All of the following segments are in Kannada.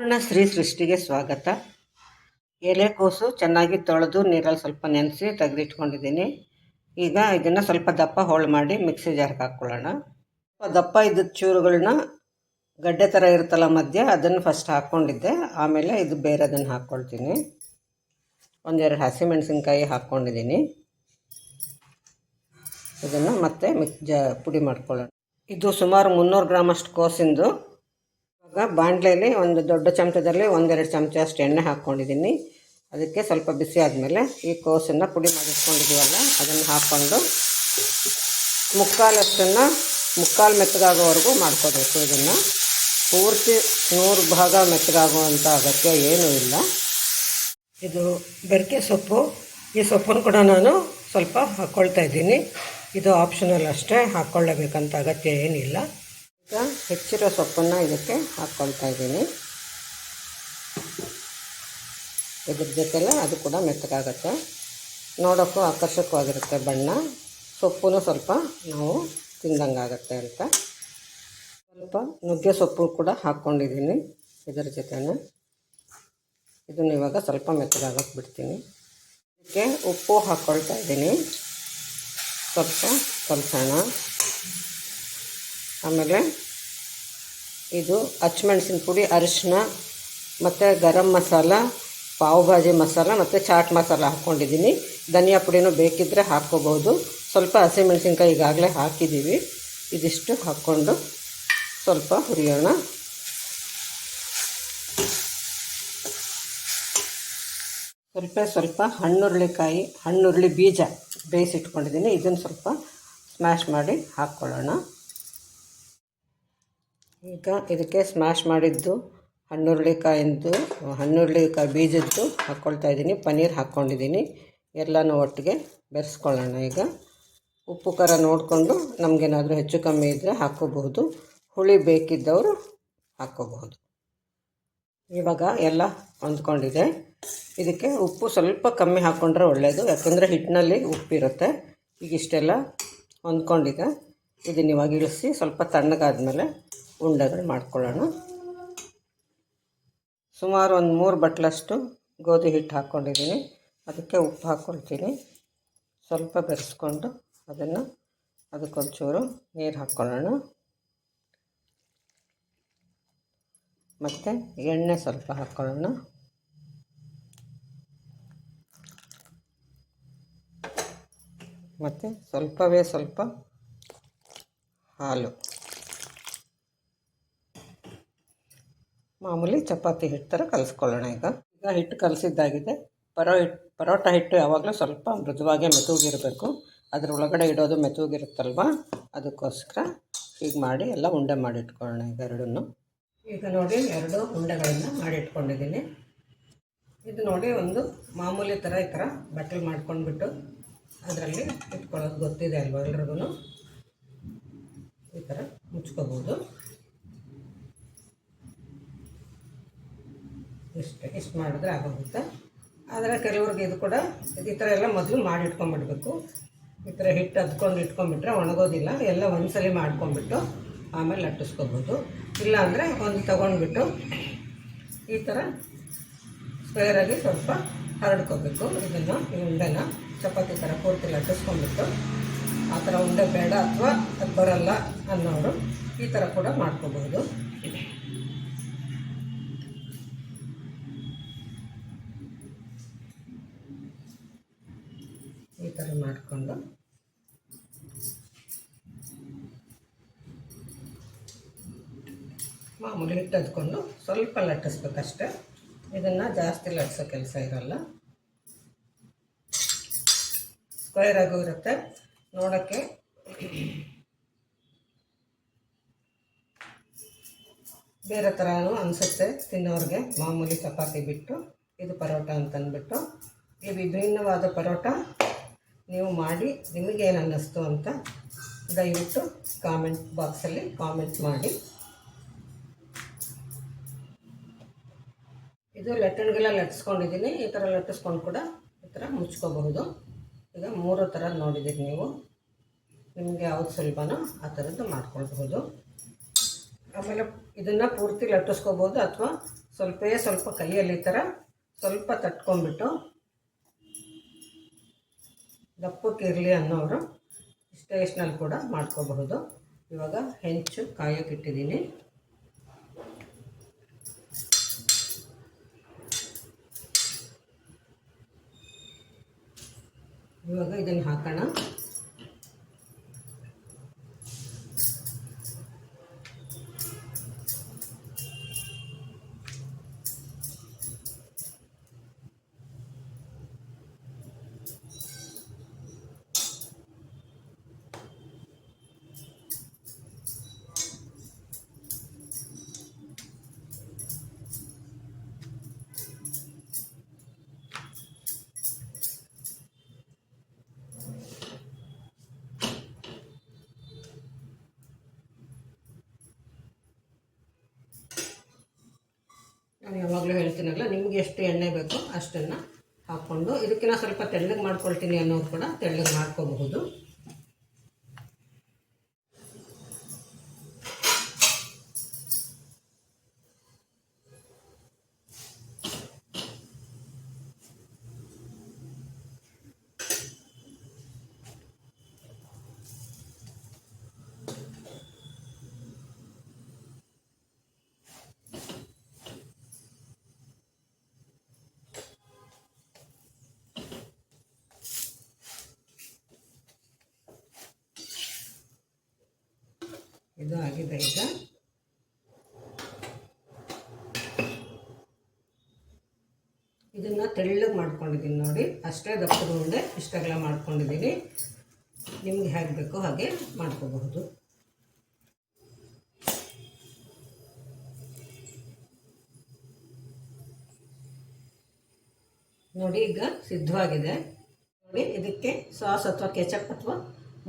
ಪೂರ್ಣ ಶ್ರೀ ಸೃಷ್ಟಿಗೆ ಸ್ವಾಗತ. ಎಲೆಕೋಸು ಚೆನ್ನಾಗಿ ತೊಳೆದು ನೀರಲ್ಲಿ ಸ್ವಲ್ಪ ನೆನೆಸಿ ತೆಗೆದಿಟ್ಕೊಂಡಿದ್ದೀನಿ. ಈಗ ಇದನ್ನು ಸ್ವಲ್ಪ ದಪ್ಪ ಹೋಳು ಮಾಡಿ ಮಿಕ್ಸಿ ಜಾರ್ಗೆ ಹಾಕ್ಕೊಳ್ಳೋಣ. ಸ್ವಲ್ಪ ದಪ್ಪ ಇದ್ದ ಚೂರುಗಳನ್ನ ಗಡ್ಡೆ ಥರ ಇರುತ್ತಲ್ಲ ಮಧ್ಯ ಅದನ್ನು ಫಸ್ಟ್ ಹಾಕ್ಕೊಂಡಿದ್ದೆ. ಆಮೇಲೆ ಇದು ಬೇರೆ ಅದನ್ನು ಹಾಕ್ಕೊಳ್ತೀನಿ. ಒಂದೆರಡು ಹಸಿಮೆಣಸಿನ್ಕಾಯಿ ಹಾಕ್ಕೊಂಡಿದ್ದೀನಿ. ಇದನ್ನು ಮತ್ತೆ ಮಿಕ್ ಜ ಪುಡಿ ಮಾಡ್ಕೊಳ್ಳೋಣ. ಇದು ಸುಮಾರು ಮುನ್ನೂರು ಗ್ರಾಮಷ್ಟು ಕೋಸಿಂದು ಇವಾಗ ಬಾಣಲೆಯಲ್ಲಿ ಒಂದು ದೊಡ್ಡ ಚಮಚದಲ್ಲಿ ಒಂದೆರಡು ಚಮಚ ಅಷ್ಟು ಎಣ್ಣೆ ಹಾಕ್ಕೊಂಡಿದ್ದೀನಿ. ಅದಕ್ಕೆ ಸ್ವಲ್ಪ ಬಿಸಿ ಆದಮೇಲೆ ಈ ಕೋಸನ್ನು ಪುಡಿ ಮಾಡಿಟ್ಕೊಂಡಿದ್ದೀವಲ್ಲ, ಅದನ್ನು ಹಾಕ್ಕೊಂಡು ಮುಕ್ಕಾಲಷ್ಟನ್ನು, ಮುಕ್ಕಾಲು ಮೆತ್ತಗಾಗೋವರೆಗೂ ಮಾಡ್ಕೋಬೇಕು ಇದನ್ನು. ಪೂರ್ತಿ ನೂರು ಭಾಗ ಮೆತ್ತಗಾಗುವಂಥ ಅಗತ್ಯ ಏನೂ ಇಲ್ಲ. ಇದು ಬೆರಕೆ ಸೊಪ್ಪು. ಈ ಸೊಪ್ಪನ್ನು ಕೂಡ ನಾನು ಸ್ವಲ್ಪ ಹಾಕ್ಕೊಳ್ತಾ ಇದ್ದೀನಿ. ಇದು ಆಪ್ಷನಲ್ ಅಷ್ಟೇ ಹಾಕ್ಕೊಳ್ಳಬೇಕಂತ ಅಗತ್ಯ ಏನಿಲ್ಲ. ಈಗ ಹೆಚ್ಚಿರೋ ಸೊಪ್ಪನ್ನು ಇದಕ್ಕೆ ಹಾಕ್ಕೊಳ್ತಾ ಇದ್ದೀನಿ. ಇದ್ರ ಜೊತೆಲ್ಲ ಅದು ಕೂಡ ಮೆತ್ತಗಾಗತ್ತೆ. ನೋಡೋಕ್ಕೂ ಆಕರ್ಷಕವಾಗಿರುತ್ತೆ ಬಣ್ಣ. ಸೊಪ್ಪು ಸ್ವಲ್ಪ ನಾವು ತಿಂದಂಗಾಗತ್ತೆ ಅಂತ. ಸ್ವಲ್ಪ ನುಗ್ಗೆ ಸೊಪ್ಪು ಕೂಡ ಹಾಕ್ಕೊಂಡಿದ್ದೀನಿ ಇದರ ಜೊತೆನೆ ಇದನ್ನು ಇವಾಗ ಸ್ವಲ್ಪ ಮೆತ್ತಗಾಗಕ್ಕೆ ಬಿಡ್ತೀನಿ. ಇದಕ್ಕೆ ಉಪ್ಪು ಹಾಕ್ಕೊಳ್ತಾ ಇದ್ದೀನಿ. ಸ್ವಲ್ಪ ಕಲಸೋಣ. ಆಮೇಲೆ ಇದು ಹಚ್ಮೆಣ್ಸಿನ ಪುಡಿ ಅರಿಶಿನ ಮತ್ತು ಗರಂ ಮಸಾಲ, ಪಾವ್ ಭಾಜಿ ಮಸಾಲ ಮತ್ತು ಚಾಟ್ ಮಸಾಲ ಹಾಕ್ಕೊಂಡಿದ್ದೀನಿ. ಧನಿಯಾ ಪುಡಿನೂ ಬೇಕಿದ್ದರೆ ಹಾಕ್ಕೋಬೋದು ಸ್ವಲ್ಪ ಹಸಿಮೆಣ್ಸಿನ್ಕಾಯಿ ಈಗಾಗಲೇ ಹಾಕಿದ್ದೀವಿ. ಇದಿಷ್ಟು ಹಾಕ್ಕೊಂಡು ಸ್ವಲ್ಪ ಹುರಿಯೋಣ. ಸ್ವಲ್ಪ ಸ್ವಲ್ಪ ಹಣ್ಣುರುಳಿಕಾಯಿ ಹಣ್ಣುರುಳಿ ಬೀಜ ಬೇಯಿಸಿಟ್ಕೊಂಡಿದ್ದೀನಿ. ಇದನ್ನು ಸ್ವಲ್ಪ ಸ್ಮ್ಯಾಶ್ ಮಾಡಿ ಹಾಕ್ಕೊಳ್ಳೋಣ. ಈಗ ಇದಕ್ಕೆ ಸ್ಮ್ಯಾಶ್ ಮಾಡಿದ್ದು ಹಣ್ಣುರುಳಿಕಾಯಿಂದು, ಹಣ್ಣುರುಳಿಕಾಯಿ ಬೀಜದ್ದು ಹಾಕ್ಕೊಳ್ತಾ ಇದ್ದೀನಿ, ಪನ್ನೀರ್ ಹಾಕ್ಕೊಂಡಿದ್ದೀನಿ ಎಲ್ಲನೂ ಒಟ್ಟಿಗೆ ಬೆರೆಸ್ಕೊಳ್ಳೋಣ ಈಗ. ಉಪ್ಪು ಖಾರ ನೋಡಿಕೊಂಡು ನಮಗೇನಾದರೂ ಹೆಚ್ಚು ಕಮ್ಮಿ ಇದ್ದರೆ ಹಾಕ್ಕೋಬಹುದು ಹುಳಿ ಬೇಕಿದ್ದವರು ಹಾಕ್ಕೋಬಹುದು ಇವಾಗ ಎಲ್ಲ ಹೊಂದ್ಕೊಂಡಿದೆ. ಇದಕ್ಕೆ ಉಪ್ಪು ಸ್ವಲ್ಪ ಕಮ್ಮಿ ಹಾಕ್ಕೊಂಡ್ರೆ ಒಳ್ಳೆಯದು ಯಾಕಂದರೆ ಹಿಟ್ಟಿನಲ್ಲಿ ಉಪ್ಪಿರುತ್ತೆ. ಈಗ ಇಷ್ಟೆಲ್ಲ ಹೊಂದ್ಕೊಂಡಿದೆ. ಇದನ್ನು ಇವಾಗ ಇಳಿಸಿ ಸ್ವಲ್ಪ ತಣ್ಣಗಾದ್ಮೇಲೆ ಉಂಡೆಗಳು ಮಾಡ್ಕೊಳ್ಳೋಣ. ಸುಮಾರು ಒಂದು ಮೂರು ಬಟ್ಲಷ್ಟು ಗೋಧಿ ಹಿಟ್ಟು ಹಾಕ್ಕೊಂಡಿದ್ದೀನಿ. ಅದಕ್ಕೆ ಉಪ್ಪು ಹಾಕ್ಕೊಳ್ತೀನಿ. ಸ್ವಲ್ಪ ಬೆರೆಸ್ಕೊಂಡು ಅದನ್ನು ಅದಕ್ಕೊಂಚೂರು ನೀರು ಹಾಕ್ಕೊಳ್ಳೋಣ. ಮತ್ತು ಎಣ್ಣೆ ಸ್ವಲ್ಪ ಹಾಕ್ಕೊಳ್ಳೋಣ. ಮತ್ತು ಸ್ವಲ್ಪವೇ ಸ್ವಲ್ಪ ಹಾಲು. ಮಾಮೂಲಿ ಚಪಾತಿ ಹಿಟ್ಟು ಥರ ಕಲಿಸ್ಕೊಳ್ಳೋಣ ಈಗ. ಈಗ ಹಿಟ್ಟು ಕಲಸಿದ್ದಾಗಿದೆ. ಪರೋ ಹಿಟ್ಟು ಪರೋಟ ಹಿಟ್ಟು ಯಾವಾಗಲೂ ಸ್ವಲ್ಪ ಮೃದುವಾಗೇ ಮೆತ್ತಗಿರಬೇಕು ಅದ್ರ ಒಳಗಡೆ ಇಡೋದು ಮೆತ್ತಗಿರುತ್ತಲ್ವ ಅದಕ್ಕೋಸ್ಕರ ಹೀಗೆ ಮಾಡಿ ಎಲ್ಲ ಉಂಡೆ ಮಾಡಿಟ್ಕೊಳ್ಳೋಣ ಈಗ ಎರಡನ್ನೂ. ಈಗ ನೋಡಿ ಎರಡು ಉಂಡೆಗಳನ್ನು ಮಾಡಿಟ್ಕೊಂಡಿದ್ದೀನಿ. ಇದು ನೋಡಿ ಒಂದು ಮಾಮೂಲಿ ಥರ ಈ ಥರ ಬಟ್ಟಲು ಮಾಡ್ಕೊಂಡ್ಬಿಟ್ಟು ಅದರಲ್ಲಿ ಇಟ್ಕೊಳ್ಳೋದು ಗೊತ್ತಿದೆ ಅಲ್ವ ಎಲ್ರಿಗೂ ಈ ಥರ ಮುಚ್ಕೋಬೋದು. ಇಷ್ಟೇ ಇಷ್ಟು ಮಾಡಿದ್ರೆ ಆಗೋಗುತ್ತೆ. ಆದರೆ ಕೆಲವ್ರಿಗೆ ಇದು ಕೂಡ ಈ ಥರ ಎಲ್ಲ ಮೊದಲು ಮಾಡಿ ಇಟ್ಕೊಂಡ್ಬಿಡ್ಬೇಕು. ಈ ಥರ ಹಿಟ್ಟು ಹದ್ಕೊಂಡು ಇಟ್ಕೊಂಡ್ಬಿಟ್ರೆ ಒಣಗೋದಿಲ್ಲ. ಎಲ್ಲ ಒಂದ್ಸಲಿ ಮಾಡ್ಕೊಂಡ್ಬಿಟ್ಟು ಆಮೇಲೆ ಲಟ್ಟಿಸ್ಕೊಬೋದು. ಇಲ್ಲಾಂದರೆ ಒಂದು ತಗೊಂಡ್ಬಿಟ್ಟು ಈ ಥರ ಸ್ಕ್ವೇರಾಗಿ ಸ್ವಲ್ಪ ಹರಡ್ಕೋಬೇಕು. ಇದನ್ನು ಈ ಉಂಡೆನ ಚಪಾತಿ ಥರ ಪೂರ್ತಿ ಲಟ್ಟಿಸ್ಕೊಂಡ್ಬಿಟ್ಟು ಆ ಥರ ಉಂಡೆ ಬೇಡ ಅಥವಾ ಅದು ಬರಲ್ಲ ಅನ್ನೋರು ಈ ಥರ ಕೂಡ ಮಾಡ್ಕೋಬೋದು ಈ ಮಾಡಿಕೊಂಡು ಮಾಮೂಲಿ ಹಿಟ್ಟದ್ಕೊಂಡು ಸ್ವಲ್ಪ ಲಟ್ಟಿಸ್ಬೇಕಷ್ಟೆ. ಇದನ್ನು ಜಾಸ್ತಿ ಲಟ್ಟಿಸೋ ಕೆಲಸ ಇರಲ್ಲ. ಸ್ಕ್ವೇರ್ ಆಗು ಇರುತ್ತೆ. ನೋಡೋಕ್ಕೆ ಬೇರೆ ಥರನೂ ಅನಿಸುತ್ತೆ ತಿನ್ನೋರಿಗೆ. ಮಾಮೂಲಿ ಚಪಾತಿ ಬಿಟ್ಟು, ಇದು ಪರೋಟ ಅಂತಂದ್ಬಿಟ್ಟು ಈ ವಿಭಿನ್ನವಾದ ಪರೋಟ. ನೀವು ಮಾಡಿ ನಿಮಗೇನು ಅನ್ನಿಸ್ತು ಅಂತ ದಯವಿಟ್ಟು ಕಾಮೆಂಟ್ ಬಾಕ್ಸಲ್ಲಿ ಕಾಮೆಂಟ್ ಮಾಡಿ. ಇದು ಲಟ್ಟಣಿಗೆಲ್ಲ ಲಟ್ಟಿಸ್ಕೊಂಡಿದ್ದೀನಿ. ಈ ಥರ ಲಟ್ಟಿಸ್ಕೊಂಡು ಕೂಡ ಈ ಥರ ಮುಚ್ಕೋಬಹುದು. ಈಗ ಮೂರು ಥರ ನೋಡಿದ್ದೀರಿ ನೀವು. ನಿಮಗೆ ಯಾವ್ದು ಸುಲಭನೋ ಆ ಥರದ್ದು ಮಾಡ್ಕೊಳ್ಬಹುದು. ಆಮೇಲೆ ಇದನ್ನು ಪೂರ್ತಿ ಲಟ್ಟಿಸ್ಕೋಬೋದು ಅಥವಾ ಸ್ವಲ್ಪೇ ಸ್ವಲ್ಪ ಕೈಯಲ್ಲಿ ಈ ಥರ ಸ್ವಲ್ಪ ತಟ್ಕೊಂಡ್ಬಿಟ್ಟು ದಪ್ಪಕ್ಕಿರಲಿ ಅನ್ನೋರು ಸ್ಟೇಷ್ನಲ್ಲಿ ಕೂಡ ಮಾಡ್ಕೋಬಹುದು. ಇವಾಗ ಹೆಂಚು ಕಾಯೋಕ್ಕಿಟ್ಟಿದ್ದೀನಿ ಇವಾಗ ಇದನ್ನು ಹಾಕೋಣ. ನಾನು ಯಾವಾಗಲೂ ಹೇಳ್ತೀನಲ್ಲ, ನಿಮ್ಗೆ ಎಷ್ಟು ಎಣ್ಣೆ ಬೇಕೋ ಅಷ್ಟನ್ನು ಹಾಕ್ಕೊಂಡು ಇದಕ್ಕಿಂತ ಸ್ವಲ್ಪ ತೆಳ್ಳಗೆ ಮಾಡ್ಕೊಳ್ತೀನಿ ಅನ್ನೋದು ಕೂಡ ತೆಳ್ಳಗೆ ಮಾಡ್ಕೋಬಹುದು. ಇದು ಆಗಿದೆ ಈಗ. ಇದನ್ನು ತೆಳ್ಳಗೆ ಮಾಡ್ಕೊಂಡಿದ್ದೀನಿ ನೋಡಿ. ಅಷ್ಟೇ ದಪ್ಪದ ಉಂಡೆ ಮಾಡ್ಕೊಂಡಿದ್ದೀನಿ. ನಿಮ್ಗೆ ಹೇಗೆ ಬೇಕೋ ಹಾಗೆ ಮಾಡ್ಕೋಬಹುದು. ನೋಡಿ ಈಗ ಸಿದ್ಧವಾಗಿದೆ. ನೋಡಿ, ಇದಕ್ಕೆ ಸಾಸ್ ಅಥವಾ ಕೆಚಪ್ ಅಥವಾ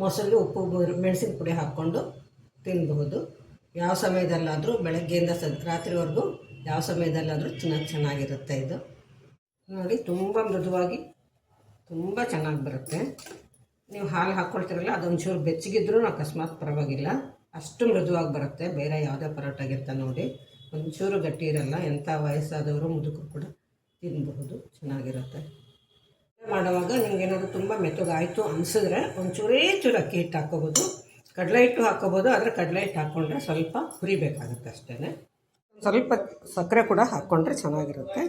ಮೊಸರು ಉಪ್ಪು, ಮೆಣಸಿನ ಪುಡಿ ಹಾಕ್ಕೊಂಡು ತಿನ್ನಬಹುದು ಯಾವ ಸಮಯದಲ್ಲಾದರೂ ಬೆಳಗ್ಗೆಯಿಂದ ರಾತ್ರಿವರೆಗೂ ಯಾವ ಸಮಯದಲ್ಲಾದರೂ ತಿನ್ನ ಚೆನ್ನಾಗಿರುತ್ತೆ ಇದು. ನೋಡಿ, ತುಂಬ ಮೃದುವಾಗಿ, ತುಂಬ ಚೆನ್ನಾಗಿ ಬರುತ್ತೆ. ನೀವು ಹಾಲು ಹಾಕ್ಕೊಳ್ತೀರಲ್ಲ ಅದೊಂಚೂರು ಬೆಚ್ಚಗಿದ್ರೂ ಅಕಸ್ಮಾತ್ ಪರವಾಗಿಲ್ಲ. ಅಷ್ಟು ಮೃದುವಾಗಿ ಬರುತ್ತೆ. ಬೇರೆ ಯಾವುದೇ ಪರೋಟಾಗಿರ್ತ ನೋಡಿ. ಒಂಚೂರು ಗಟ್ಟಿ ಇರಲ್ಲ. ಎಂಥ ವಯಸ್ಸಾದವರು ಮುದುಕರು ಕೂಡ ತಿನ್ನಬಹುದು ಚೆನ್ನಾಗಿರುತ್ತೆ. ಮಾಡುವಾಗ ನಿಮ್ಗೆ ಏನಾದರೂ ತುಂಬ ಮೆತ್ತಗಾಯಿತು ಅನಿಸಿದ್ರೆ ಒಂಚೂರೇ ಚೂರು ಅಕ್ಕಿ ಹಿಟ್ಟು ಹಾಕ್ಕೋಬೋದು. ಕಡಲೆ ಹಿಟ್ಟು ಹಾಕೋಬೋದು, ಆದರೆ ಕಡಲೆ ಹಿಟ್ಟು ಹಾಕ್ಕೊಂಡ್ರೆ ಸ್ವಲ್ಪ ಹುರಿಬೇಕಾಗುತ್ತೆ ಅಷ್ಟೇ ಸ್ವಲ್ಪ ಸಕ್ಕರೆ ಕೂಡ ಹಾಕ್ಕೊಂಡ್ರೆ ಚೆನ್ನಾಗಿರುತ್ತೆ.